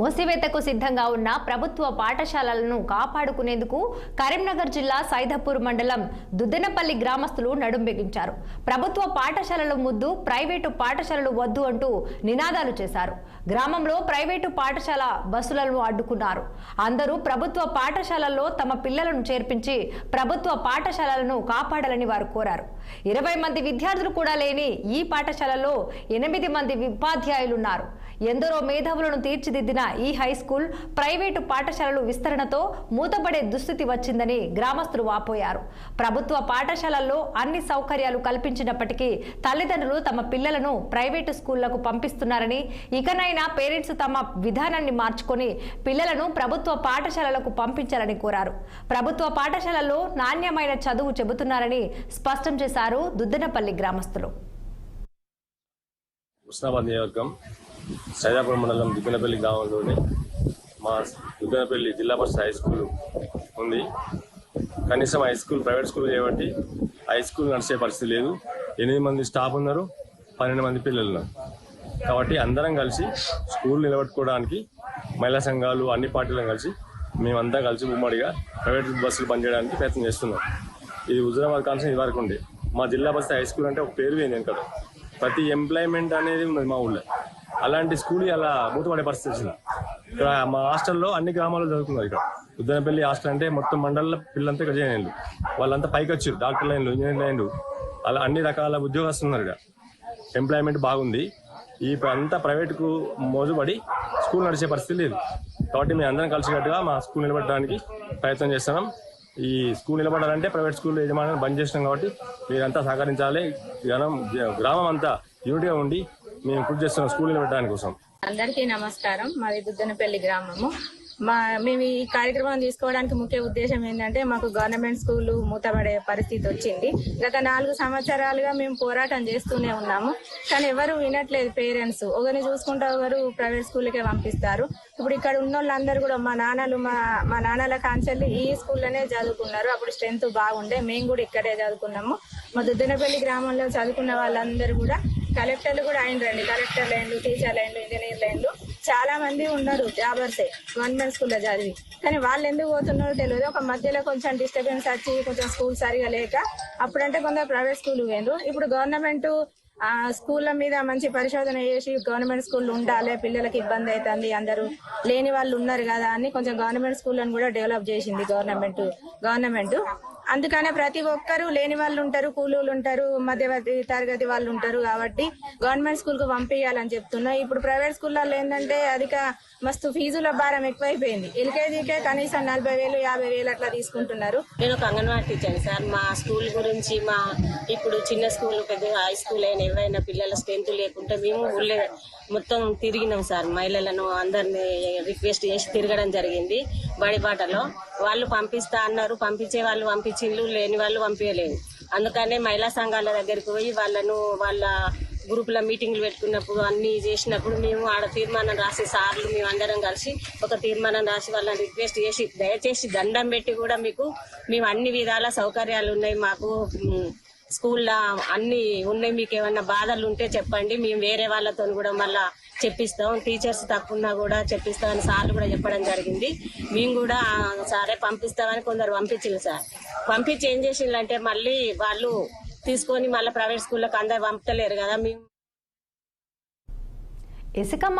మూసివేతకు సిద్ధంగా ఉన్న ప్రభుత్వ పాఠశాలలను కాపాడుకునేందుకు కరీంనగర్ జిల్లా సైదాపూర్ మండలం దుద్దెనపల్లి గ్రామస్తులు నడుం బిగించారు. ప్రభుత్వ పాఠశాలలు ముద్దు ప్రైవేటు పాఠశాలలు వద్దు అంటూ నినాదాలు చేశారు. గ్రామంలో ప్రైవేటు పాఠశాల బస్సులను అడ్డుకున్నారు. అందరూ ప్రభుత్వ పాఠశాలల్లో తమ పిల్లలను చేర్పించి ప్రభుత్వ పాఠశాలలను కాపాడాలని వారు కోరారు. ఇరవై మంది విద్యార్థులు కూడా లేని ఈ పాఠశాలలో ఎనిమిది మంది ఉపాధ్యాయులున్నారు. ఎందరో మేధావులను తీర్చిదిద్దిన ఈ హై స్కూల్ ప్రైవేటు పాఠశాలలు విస్తరణతో మూతపడే దుస్థితి వచ్చిందని గ్రామస్తులు వాపోయారు. ప్రభుత్వ పాఠశాలల్లో అన్ని సౌకర్యాలు కల్పించినప్పటికీ తల్లిదండ్రులు తమ పిల్లలను ప్రైవేటు స్కూళ్ళకు పంపిస్తున్నారని ఇకనైనా పేరెంట్స్ తమ విధానాన్ని మార్చుకొని పిల్లలను ప్రభుత్వ పాఠశాలలకు పంపించాలని కోరారు. ప్రభుత్వ పాఠశాలల్లో నాణ్యమైన చదువు చెబుతున్నారని స్పష్టం చేశారు దుద్దనపల్లి గ్రామస్తులు. ఉస్నాబాద్ నియోజకవర్గం సైదాపురం మండలం దుగ్గనపల్లి గ్రామంలోనే మా దుగ్గనపల్లి జిల్లా పరిషత్ హై స్కూల్ ఉంది. కనీసం హై స్కూల్ ప్రైవేట్ స్కూల్ కాబట్టి హై స్కూల్ నడిచే పరిస్థితి లేదు. ఎనిమిది మంది స్టాఫ్ ఉన్నారు పన్నెండు మంది పిల్లలు ఉన్నారు. కాబట్టి అందరం కలిసి స్కూల్ నిలబెట్టుకోవడానికి మహిళా సంఘాలు అన్ని పార్టీలను కలిసి మేమంతా కలిసి ఉమ్మడిగా ప్రైవేట్ బస్సులు పనిచేయడానికి ప్రయత్నం చేస్తున్నాం. ఇది హుజరాబాద్ కాన్సన్ ఇది వరకు ఉంది. మా జిల్లా బస్సు హై స్కూల్ అంటే ఒక పేరు పోయింది వెనకాల. ప్రతి ఎంప్లాయ్మెంట్ అనేది ఉన్నది మా ఊళ్ళో. అలాంటి స్కూల్ అలా మూతపడే పరిస్థితి వచ్చింది. ఇక్కడ మా హాస్టల్లో అన్ని గ్రామాల్లో చదువుతున్నారు ఇక్కడ. ఉద్దనపల్లి హాస్టల్ అంటే మొత్తం మండల పిల్లలంతా ఇక్కడ జాయిన్ అయ్యారు వాళ్ళంతా పైకి వచ్చారు. డాక్టర్ లైన్లు ఇంజనీర్ లైన్లు అలా అన్ని రకాల ఉద్యోగస్తులు ఉన్నారు ఇక్కడ. ఎంప్లాయ్మెంట్ బాగుంది. ఈ అంతా ప్రైవేట్కు మోజుపడి స్కూల్ నడిచే పరిస్థితి లేదు. కాబట్టి మేము అందరం కలిసికట్టుగా మా స్కూల్ నిలబడడానికి ప్రయత్నం చేస్తున్నాం. ఈ స్కూల్ నిలబడాలంటే ప్రైవేట్ స్కూల్ యజమాని బంద్ చేసినాం కాబట్టి మీరంతా సహకరించాలి. గ్రామం గ్రామం అంతా యూనిట్గా ఉండి మేము కృషి చేస్తున్నాం స్కూల్ నిలబెట్టడానికి కోసం. అందరికీ నమస్కారం. మాది దుద్దనపల్లి గ్రామము. మా మేము ఈ కార్యక్రమం తీసుకోవడానికి ముఖ్య ఉద్దేశం ఏంటంటే మాకు గవర్నమెంట్ స్కూల్ మూతపడే పరిస్థితి వచ్చింది. గత నాలుగు సంవత్సరాలుగా మేము పోరాటం చేస్తూనే ఉన్నాము. కానీ ఎవరు వినట్లేదు పేరెంట్స్. ఒకరిని చూసుకుంటే ఒకరు ప్రైవేట్ స్కూల్కే పంపిస్తారు. ఇప్పుడు ఇక్కడ ఉన్న వాళ్ళందరూ కూడా మా నాన్నలు మా మా నాన్నల కాన్సెల్ ఈ స్కూల్లోనే చదువుకున్నారు. అప్పుడు స్ట్రెంత్ బాగుండే. మేము కూడా ఇక్కడే చదువుకున్నాము. మా దుద్దనపల్లి గ్రామంలో చదువుకున్న వాళ్ళందరూ కూడా కలెక్టర్లు కూడా అయినరండి కలెక్టర్ లైన్లు టీచర్ లైన్లు ఇంజనీర్ లైన్లు. చాలా మంది ఉన్నారు జాబర్సే గవర్నమెంట్ స్కూల్లో చదివి. కానీ వాళ్ళు ఎందుకు పోతున్నారో తెలియదు. ఒక మధ్యలో కొంచెం డిస్టర్బెన్స్ వచ్చి కొంచెం స్కూల్ సరిగా లేక అప్పుడంటే కొందరు ప్రైవేట్ స్కూల్ పోయిండ్రు ఇప్పుడు గవర్నమెంట్ స్కూళ్ళ మీద మంచి పరిశోధన చేసి గవర్నమెంట్ స్కూల్ ఉండాలి పిల్లలకి ఇబ్బంది అవుతుంది అందరూ లేని వాళ్ళు ఉన్నారు కదా అని కొంచెం గవర్నమెంట్ స్కూళ్ళను కూడా డెవలప్ చేసింది గవర్నమెంట్ గవర్నమెంట్. అందుకనే ప్రతి ఒక్కరు లేని వాళ్ళు ఉంటారు కూలీలు ఉంటారు మధ్యవర్తి తరగతి వాళ్ళు ఉంటారు కాబట్టి గవర్నమెంట్ స్కూల్కు పంపించాలని చెప్తున్నా. ఇప్పుడు ప్రైవేట్ స్కూల్లో ఏంటంటే అధిక మస్తు ఫీజుల భారం ఎక్కువైపోయింది. ఎల్కేజీకే కనీసం నలభై వేలు యాభై వేలు అట్లా తీసుకుంటున్నారు. నేను ఒక అంగన్వాడీ టీచర్ సార్. మా స్కూల్ గురించి మా ఇప్పుడు చిన్న స్కూల్ పెద్ద హై స్కూల్ అయినా ఏవైనా పిల్లల స్ట్రెంత్ లేకుంటే మేము ఊళ్ళో మొత్తం తిరిగినాం సార్. మహిళలను అందరిని రిక్వెస్ట్ చేసి తిరగడం జరిగింది బడిపాటలో వాళ్ళు పంపిస్తా అన్నారు. పంపించే వాళ్ళు పంపించిండ్రు. లేని వాళ్ళు పంపించలేదు. అందుకనే మహిళా సంఘాల దగ్గరికి పోయి వాళ్ళను వాళ్ళ గ్రూపుల మీటింగ్లు పెట్టుకున్నప్పుడు అన్ని చేసినప్పుడు మేము ఆడ తీర్మానం రాసి సార్లు మేము అందరం కలిసి ఒక తీర్మానం రాసి వాళ్ళని రిక్వెస్ట్ చేసి దయచేసి దండం పెట్టి కూడా మీకు మేము అన్ని విధాల సౌకర్యాలు ఉన్నాయి. మాకు స్కూల్లో అన్ని ఉన్నాయి. మీకు ఏమన్నా బాధలు ఉంటే చెప్పండి. మేము వేరే వాళ్ళతో కూడా మళ్ళా చెప్పిస్తాం. టీచర్స్ తక్కువన్నా కూడా చెప్పిస్తామని సార్లు కూడా చెప్పడం జరిగింది. మేము కూడా సరే పంపిస్తామని కొందరు పంపించింది సార్. పంపించి ఏం చేసిందంటే మళ్ళీ వాళ్ళు తీసుకొని మళ్ళీ ప్రైవేట్ స్కూళ్ళకి అందరు పంపుతలేరు కదా. మేము ఇసుక